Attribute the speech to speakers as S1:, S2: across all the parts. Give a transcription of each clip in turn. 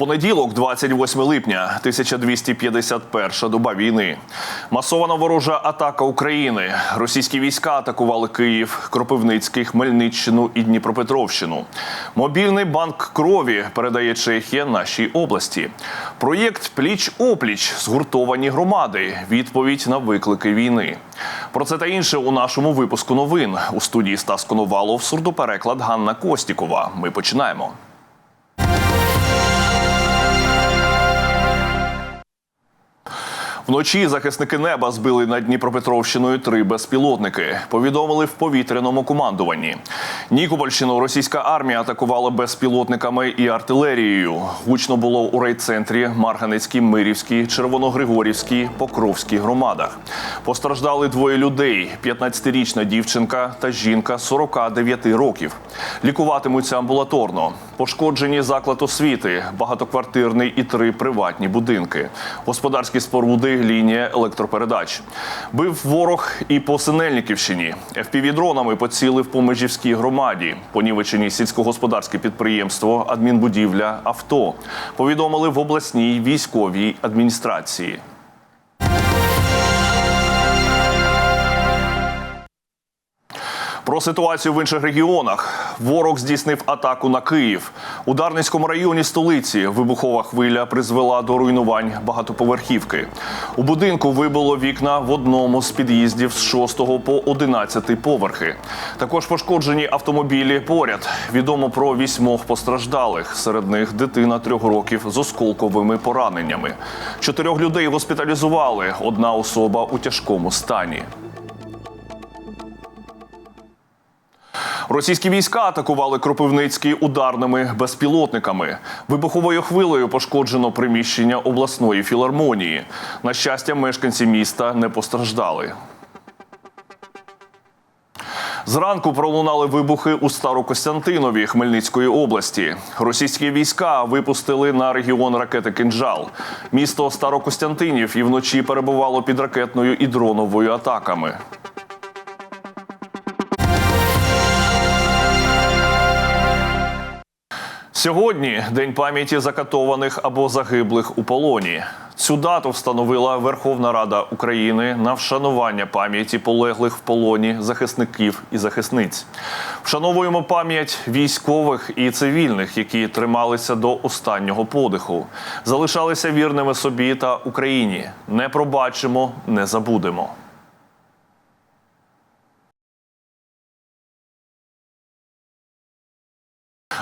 S1: Понеділок, 28 липня, 1251 доба війни. Масована ворожа атака України. Російські війська атакували Київ, Кропивницький, Хмельниччину і Дніпропетровщину. Мобільний банк крові передає Чехія нашій області. Проєкт Пліч опліч згуртовані громади. Відповідь на виклики війни. Про це та інше у нашому випуску новин у студії Стас Коновалов, сурдопереклад Ганна Костікова. Ми починаємо. Вночі захисники неба збили над Дніпропетровщиною три безпілотники. Повідомили в повітряному командуванні. Нікопольщину російська армія атакувала безпілотниками і артилерією. Гучно було у райцентрі Марганецькій, Мирівській, Червоногригорівській, Покровській громадах. Постраждали двоє людей: 15-річна дівчинка та жінка 49 років. Лікуватимуться амбулаторно. Пошкоджені заклад освіти, багатоквартирний і три приватні будинки, господарські споруди, лінія електропередач. Бив ворог і по Синельниківщині. ФПВ-дронами поцілив по Межівській громаді. Понівечені сільськогосподарське підприємство, адмінбудівля, авто. Повідомили в обласній військовій адміністрації. Про ситуацію в інших регіонах. Ворог здійснив атаку на Київ. У Дарницькому районі столиці вибухова хвиля призвела до руйнувань багатоповерхівки. У будинку вибило вікна в одному з під'їздів з 6 по 11 поверхи. Також пошкоджені автомобілі поряд. Відомо про вісьмох постраждалих. Серед них дитина трьох років з осколковими пораненнями. Чотирьох людей госпіталізували. Одна особа у тяжкому стані. Російські війська атакували Кропивницький ударними безпілотниками. Вибуховою хвилею пошкоджено приміщення обласної філармонії. На щастя, мешканці міста не постраждали. Зранку пролунали вибухи у Старокостянтинові Хмельницької області. Російські війська випустили на регіон ракети «Кинджал». Місто Старокостянтинів і вночі перебувало під ракетною і дроновою атаками. Сьогодні день пам'яті закатованих або загиблих у полоні. Цю дату встановила Верховна Рада України на вшанування пам'яті полеглих в полоні захисників і захисниць. Вшановуємо пам'ять військових і цивільних, які трималися до останнього подиху, залишалися вірними собі та Україні. Не пробачимо, не забудемо.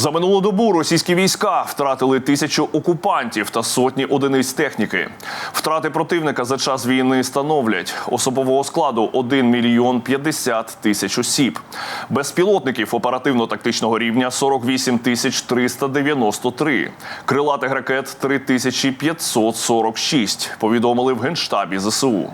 S1: За минулу добу російські війська втратили тисячу окупантів та сотні одиниць техніки. Втрати противника за час війни становлять особового складу 1 мільйон 50 тисяч осіб. Безпілотників оперативно-тактичного рівня 48 тисяч 393. Крилатих ракет 3546, повідомили в Генштабі ЗСУ.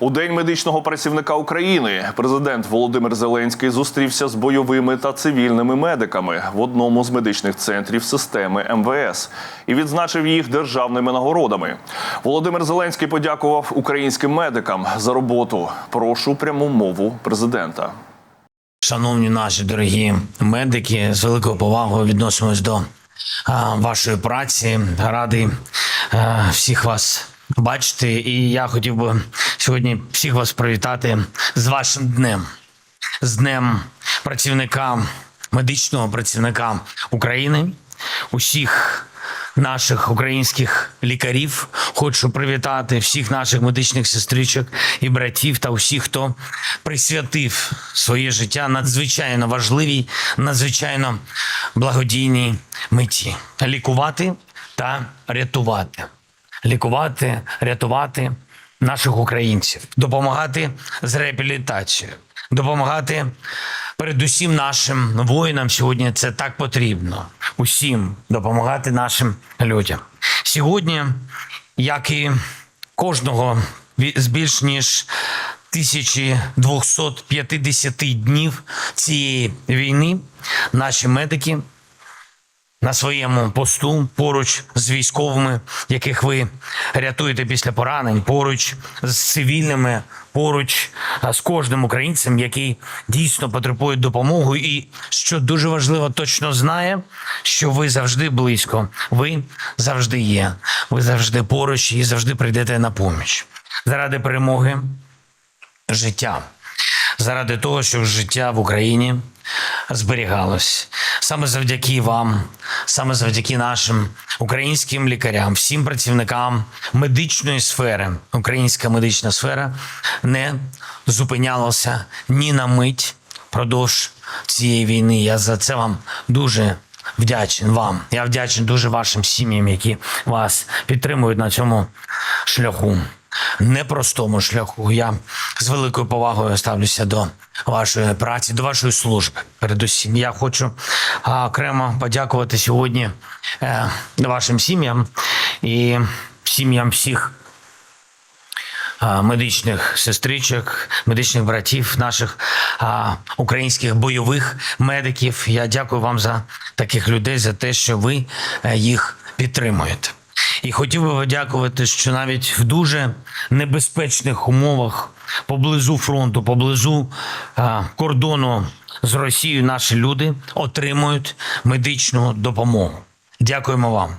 S1: У день медичного працівника України президент Володимир Зеленський зустрівся з бойовими та цивільними медиками в одному з медичних центрів системи МВС і відзначив їх державними нагородами. Володимир Зеленський подякував українським медикам за роботу. Прошу пряму мову президента.
S2: Шановні наші дорогі медики, з великою повагою відносимось до вашої праці. Радий всіх вас бачити. І я хотів би сьогодні всіх вас привітати з вашим днем, з днем працівника, медичного працівника України, усіх наших українських лікарів. Хочу привітати всіх наших медичних сестричок і братів та усіх, хто присвятив своє життя надзвичайно важливій, надзвичайно благодійній меті лікувати та рятувати. Лікувати, рятувати наших українців, допомагати з реабілітацією, допомагати передусім нашим воїнам сьогодні це так потрібно. Усім допомагати нашим людям. Сьогодні, як і кожного з більш ніж 1250 днів цієї війни, наші медики на своєму посту поруч з військовими, яких ви рятуєте після поранень, поруч з цивільними, поруч з кожним українцем, який дійсно потребує допомоги, і що дуже важливо, точно знає, що ви завжди близько, ви завжди є, ви завжди поруч і завжди прийдете на поміч. Заради перемоги життя. Заради того, щоб життя в Україні зберігалось. Саме завдяки вам, саме завдяки нашим українським лікарям, всім працівникам медичної сфери, українська медична сфера не зупинялася ні на мить впродовж цієї війни. Я за це вам дуже вдячен вам. Я вдячний дуже вашим сім'ям, які вас підтримують на цьому шляху непростому шляху. Я з великою повагою ставлюся до вашої праці, до вашої служби. Передусім, я хочу окремо подякувати сьогодні е, вашим сім'ям і сім'ям всіх медичних сестричок, медичних братів, наших а, українських бойових медиків. Я дякую вам за таких людей, за те, що ви е, їх підтримуєте. І хотів би подякувати, що навіть в дуже небезпечних умовах поблизу фронту, поблизу а, кордону з Росією, наші люди отримують медичну допомогу. Дякуємо вам.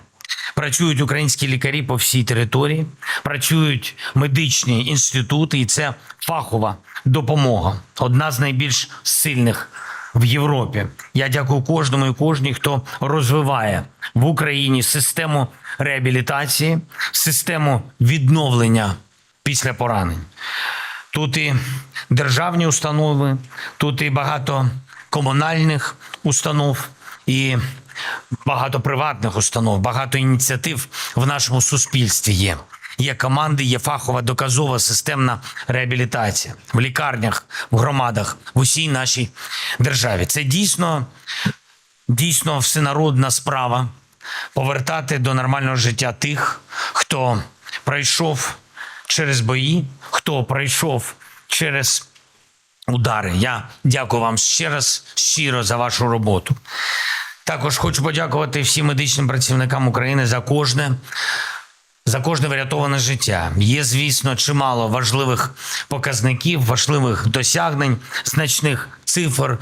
S2: Працюють українські лікарі по всій території, працюють медичні інститути, і це фахова допомога. Одна з найбільш сильних в Європі. Я дякую кожному і кожній, хто розвиває в Україні систему реабілітації, систему відновлення після поранень. Тут і державні установи, тут і багато комунальних установ, і багато приватних установ, багато ініціатив в нашому суспільстві є. Є команди, є фахова доказова системна реабілітація в лікарнях, в громадах, в усій нашій державі. Це дійсно, дійсно всенародна справа повертати до нормального життя тих, хто пройшов через бої, хто пройшов через удари. Я дякую вам ще раз щиро за вашу роботу. Також хочу подякувати всім медичним працівникам України за кожне. За кожне врятоване життя є, звісно, чимало важливих показників, важливих досягнень, значних цифр,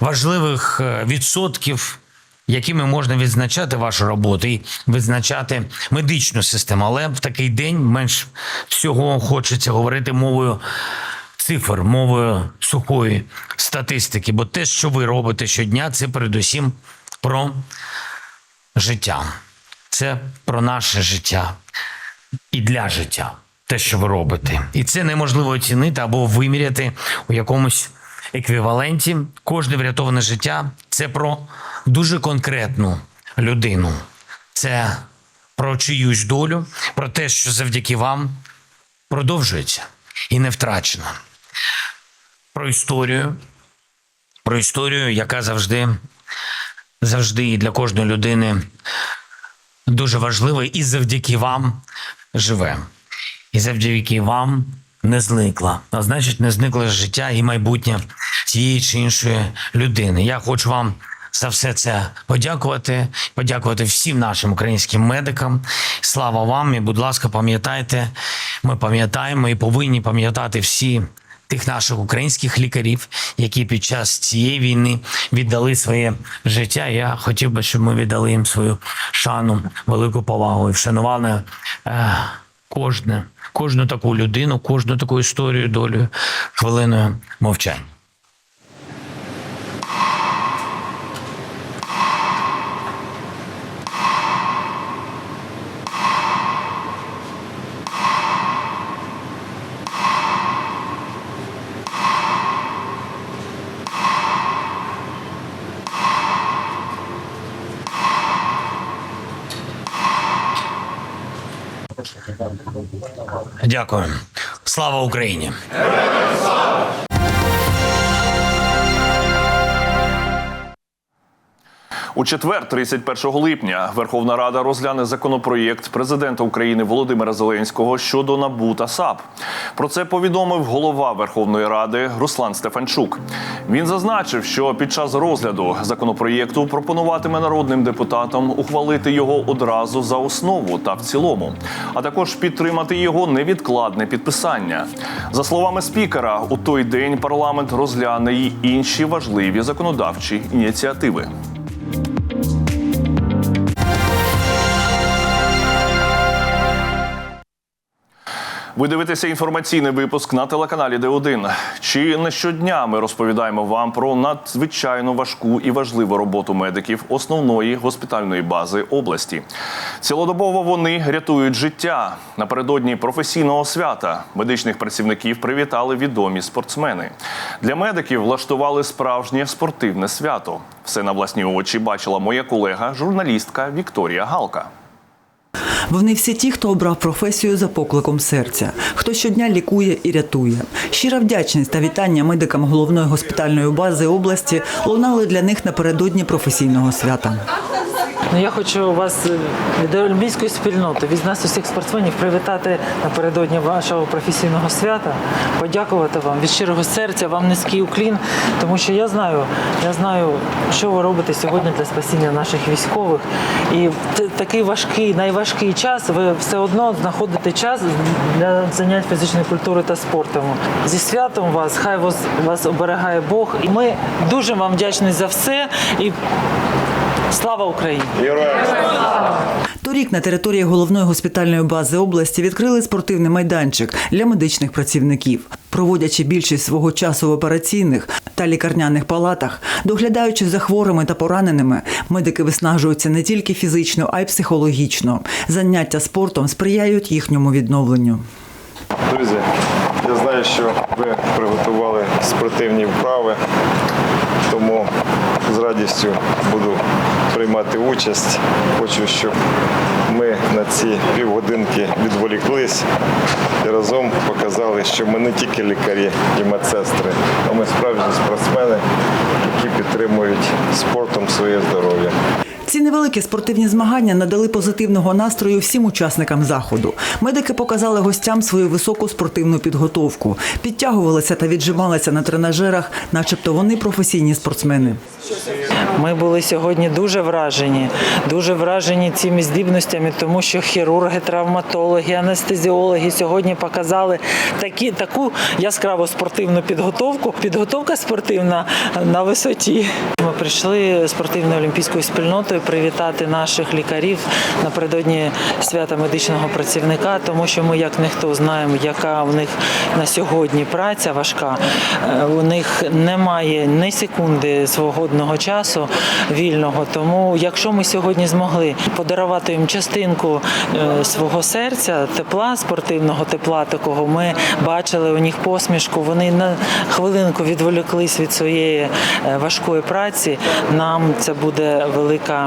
S2: важливих е, відсотків, якими можна відзначати вашу роботу і відзначати медичну систему. Але в такий день менш всього хочеться говорити мовою цифр, мовою сухої статистики. Бо те, що ви робите щодня, це передусім про життя. Це про наше життя і для життя, те, що ви робите. І це неможливо оцінити або виміряти у якомусь еквіваленті. Кожне врятоване життя це про дуже конкретну людину. Це про чиюсь долю, про те, що завдяки вам продовжується і не втрачено. Про історію, про історію, яка завжди, завжди і для кожної людини дуже важливе і завдяки вам живе. І завдяки вам не зникла. А значить, не зникло життя і майбутнє тієї чи іншої людини. Я хочу вам за все це подякувати, подякувати всім нашим українським медикам. Слава вам! І, будь ласка, пам'ятайте, ми пам'ятаємо і повинні пам'ятати всі тих наших українських лікарів, які під час цієї війни віддали своє життя. Я хотів би, щоб ми віддали їм свою шану, велику повагу і вшанували е, кожне, кожну таку людину, кожну таку історію, долю хвилиною мовчання. Дякую. Слава Україні!
S1: У четвер, 31 липня, Верховна Рада розгляне законопроєкт президента України Володимира Зеленського щодо НАБУ та САП. Про це повідомив голова Верховної Ради Руслан Стефанчук. Він зазначив, що під час розгляду законопроєкту пропонуватиме народним депутатам ухвалити його одразу за основу та в цілому, а також підтримати його невідкладне підписання. За словами спікера, у той день парламент розгляне й інші важливі законодавчі ініціативи. Ви дивитеся інформаційний випуск на телеканалі Д1. Чи не щодня ми розповідаємо вам про надзвичайно важку і важливу роботу медиків основної госпітальної бази області. Цілодобово вони рятують життя. Напередодні професійного свята медичних працівників привітали відомі спортсмени. Для медиків влаштували справжнє спортивне свято. Все на власні очі бачила моя колега, журналістка Вікторія Галка.
S3: Вони всі ті, хто обрав професію за покликом серця, хто щодня лікує і рятує. Щира вдячність та вітання медикам головної госпітальної бази області лунали для них напередодні професійного свята.
S4: Ну, я хочу вас е, від олімпійської спільноти, від нас усіх спортсменів привітати напередодні вашого професійного свята, подякувати вам від щирого серця, вам низький уклін, тому що я знаю, я знаю, що ви робите сьогодні для спасіння наших військових. І в такий важкий, найважкий час ви все одно знаходите час для занять фізичної культури та спортом. Зі святом вас, хай вас, вас оберігає Бог. І ми дуже вам вдячні за все. І слава Україні!
S3: Торік на території головної госпітальної бази області відкрили спортивний майданчик для медичних працівників, проводячи більшість свого часу в операційних та лікарняних палатах, доглядаючи за хворими та пораненими, медики виснажуються не тільки фізично, а й психологічно. Заняття спортом сприяють їхньому відновленню.
S5: Друзі, я знаю, що ви приготували спортивні вправи, тому з радістю буду приймати участь. Хочу, щоб ми на ці півгодинки відволіклись і разом показали, що ми не тільки лікарі і медсестри, а ми справжні спортсмени, які підтримують спортом своє здоров'я.
S3: Ці невеликі спортивні змагання надали позитивного настрою всім учасникам заходу. Медики показали гостям свою високу спортивну підготовку, підтягувалися та віджималися на тренажерах, начебто вони професійні спортсмени.
S4: Ми були сьогодні дуже вражені, дуже вражені цими здібностями, тому що хірурги, травматологи, анестезіологи сьогодні показали такі, таку яскраву спортивну підготовку. Підготовка спортивна на висоті. Ми прийшли спортивною олімпійською спільнотою привітати наших лікарів напередодні свята медичного працівника, тому що ми, як ніхто, знаємо, яка в них на сьогодні праця важка. Е, У них немає ні секунди свободного часу вільного. Тому, якщо ми сьогодні змогли подарувати їм частинку е, свого серця, тепла, спортивного тепла, такого ми бачили у них посмішку. Вони на хвилинку відволіклись від своєї е, важкої праці. Нам це буде велика,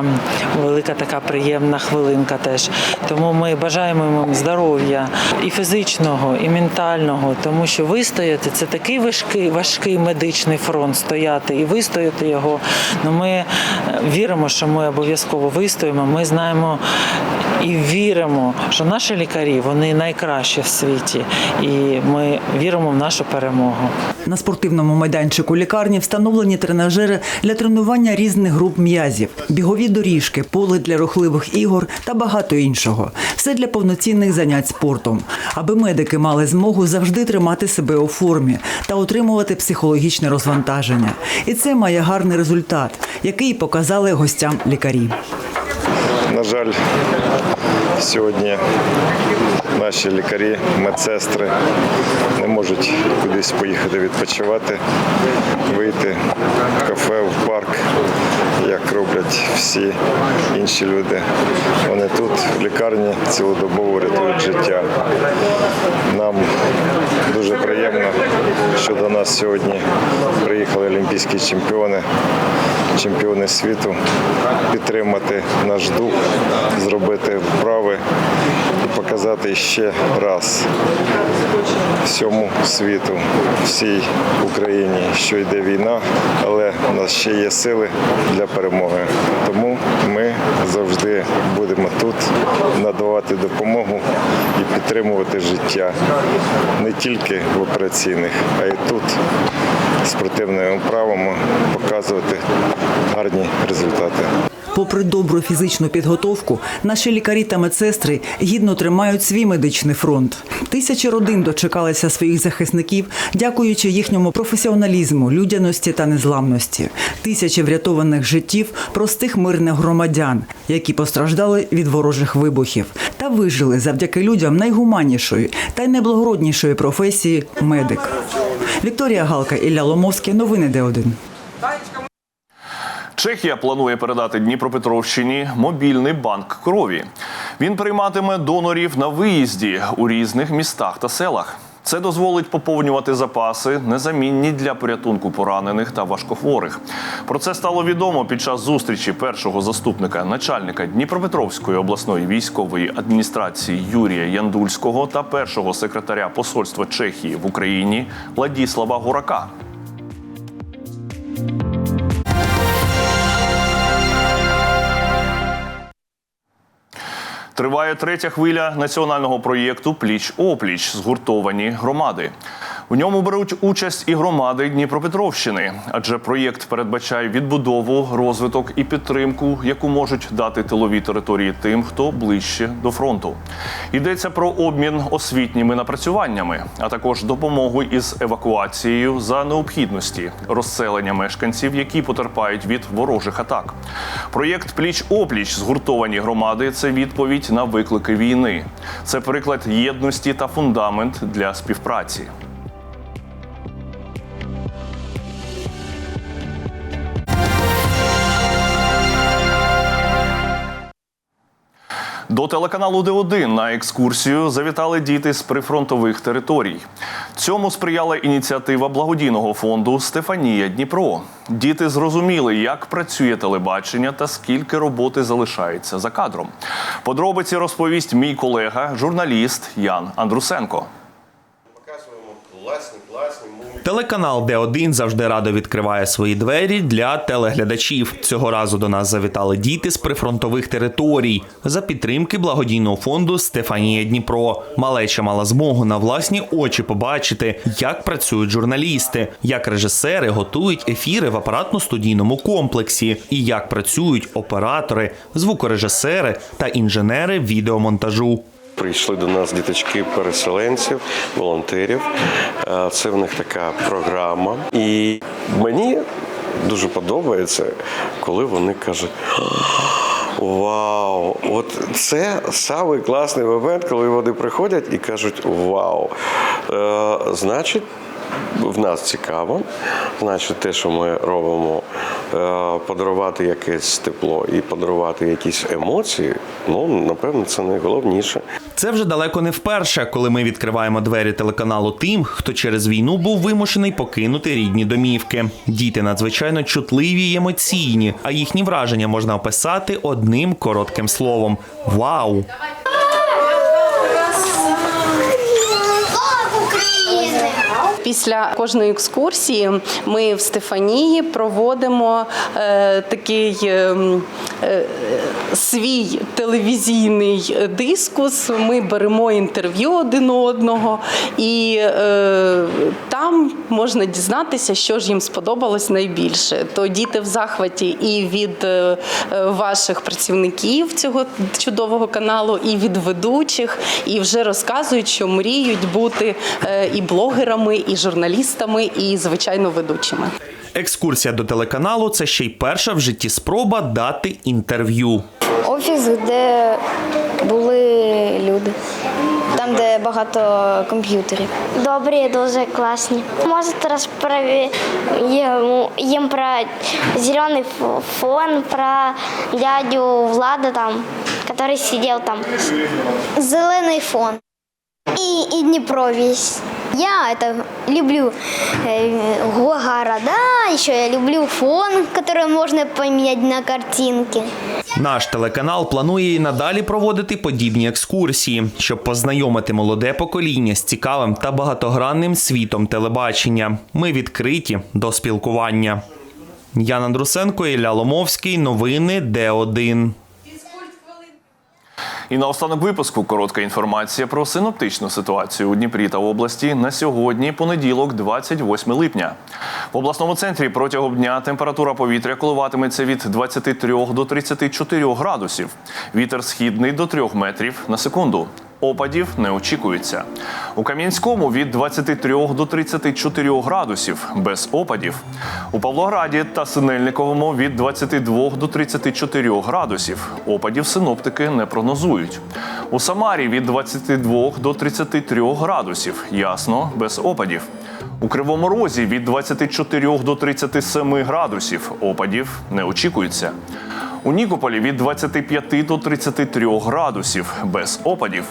S4: велика така приємна хвилинка теж. Тому ми бажаємо їм здоров'я і фізичного, і ментального, тому що вистояти це такий важкий, важкий медичний фронт стояти і вистояти його. Ну ми е, віримо, що ми обов'язково вистоїмо. Ми знаємо і віримо, що наші лікарі вони найкращі в світі, і ми віримо в нашу перемогу.
S3: На спортивному майданчику лікарні встановлені тренажери для тренування різних груп м'язів, бігові доріжки, поле для рухливих ігор та багато іншого. Все для повноцінних занять спортом, аби медики мали змогу завжди тримати себе у формі та отримувати психологічне розвантаження. І це має гарний результат, який показали гостям лікарі.
S5: На жаль, сьогодні наші лікарі, медсестри не можуть кудись поїхати відпочивати, вийти в кафе, в парк, як роблять всі інші люди. Вони тут, в лікарні, цілодобово рятують життя. Нам дуже приємно, що до нас сьогодні приїхали олімпійські чемпіони, чемпіони світу, підтримати наш дух, зробити вправи показати ще раз всьому світу, всій Україні, що йде війна, але у нас ще є сили для перемоги. Тому ми завжди будемо тут надавати допомогу і підтримувати життя не тільки в операційних, а й тут спортивними вправами показувати гарні результати.
S3: Попри добру фізичну підготовку, наші лікарі та медсестри гідно тримають свій медичний фронт. Тисячі родин дочекалися своїх захисників, дякуючи їхньому професіоналізму, людяності та незламності. Тисячі врятованих життів простих мирних громадян, які постраждали від ворожих вибухів, та вижили завдяки людям найгуманнішої та й найблагороднішої професії медик. Вікторія Галка, Ілля Ломовський. Новини Д1.
S1: Чехія планує передати Дніпропетровщині мобільний банк крові. Він прийматиме донорів на виїзді у різних містах та селах. Це дозволить поповнювати запаси, незамінні для порятунку поранених та важкохворих. Про це стало відомо під час зустрічі першого заступника начальника Дніпропетровської обласної військової адміністрації Юрія Яндульського та першого секретаря посольства Чехії в Україні Владіслава Гурака. Триває третя хвиля національного проєкту Пліч опліч згуртовані громади. У ньому беруть участь і громади Дніпропетровщини, адже проєкт передбачає відбудову, розвиток і підтримку, яку можуть дати тилові території тим, хто ближче до фронту. Йдеться про обмін освітніми напрацюваннями, а також допомогу із евакуацією за необхідності, розселення мешканців, які потерпають від ворожих атак. Проєкт Пліч опліч згуртовані громади це відповідь на виклики війни. Це приклад єдності та фундамент для співпраці. До телеканалу Д1 на екскурсію завітали діти з прифронтових територій. Цьому сприяла ініціатива благодійного фонду Стефанія Дніпро. Діти зрозуміли, як працює телебачення та скільки роботи залишається за кадром. Подробиці розповість мій колега, журналіст Ян Андрусенко.
S6: Телеканал Д1 завжди радо відкриває свої двері для телеглядачів. Цього разу до нас завітали діти з прифронтових територій за підтримки благодійного фонду Стефанія Дніпро. Малеча мала змогу на власні очі побачити, як працюють журналісти, як режисери готують ефіри в апаратно-студійному комплексі, і як працюють оператори, звукорежисери та інженери відеомонтажу.
S7: Прийшли до нас діточки переселенців, волонтерів. Е, Це в них така програма. І мені дуже подобається, коли вони кажуть. Вау! От це самий класний момент, коли вони приходять і кажуть Вау! Е, значить, в нас цікаво. Значить, те, що ми робимо, е, подарувати якесь тепло і подарувати якісь емоції, ну, напевно, це найголовніше.
S6: Це вже далеко не вперше, коли ми відкриваємо двері телеканалу тим, хто через війну був вимушений покинути рідні домівки. Діти надзвичайно чутливі й емоційні, а їхні враження можна описати одним коротким словом: вау!
S8: Після кожної екскурсії ми в Стефанії проводимо е, такий е, е, свій телевізійний дискус. Ми беремо інтерв'ю один одного, і е, там можна дізнатися, що ж їм сподобалось найбільше. То діти в захваті і від ваших працівників цього чудового каналу, і від ведучих, і вже розказують, що мріють бути і блогерами, і журналістами, і звичайно ведучими.
S6: Екскурсія до телеканалу це ще й перша в житті спроба дати інтерв'ю.
S9: Офіс, де були люди. Там, де багато комп'ютерів. Добрі, дуже класні. Можете розповісти їм, про зелений фон, про дядю Влада там, який сидів там. Зелений фон. И, и Днепровесь. Я это люблю э, го- города, еще я люблю фон, который можно поменять на картинке.
S6: Наш телеканал планує і надалі проводити подібні екскурсії, щоб познайомити молоде покоління з цікавим та багатогранним світом телебачення. Ми відкриті до спілкування. Ян Андрусенко, Ілля Ломовський. Новини Д1.
S1: І на останок випуску коротка інформація про синоптичну ситуацію у Дніпрі та області на сьогодні, понеділок, 28 липня. В обласному центрі протягом дня температура повітря коливатиметься від 23 до 34 градусів. Вітер східний до 3 метрів на секунду. Опадів не очікується. У Кам'янському від 23 до 34 градусів без опадів. У Павлограді та Синельниковому від 22 до 34 градусів. Опадів синоптики не прогнозують. У Самарі від 22 до 33 градусів. Ясно, без опадів. У Кривому Розі від 24 до 37 градусів. Опадів не очікується. У Нікополі від 25 до 33 градусів без опадів.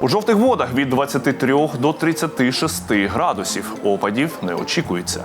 S1: У жовтих водах від 23 до 36 градусів. Опадів не очікується.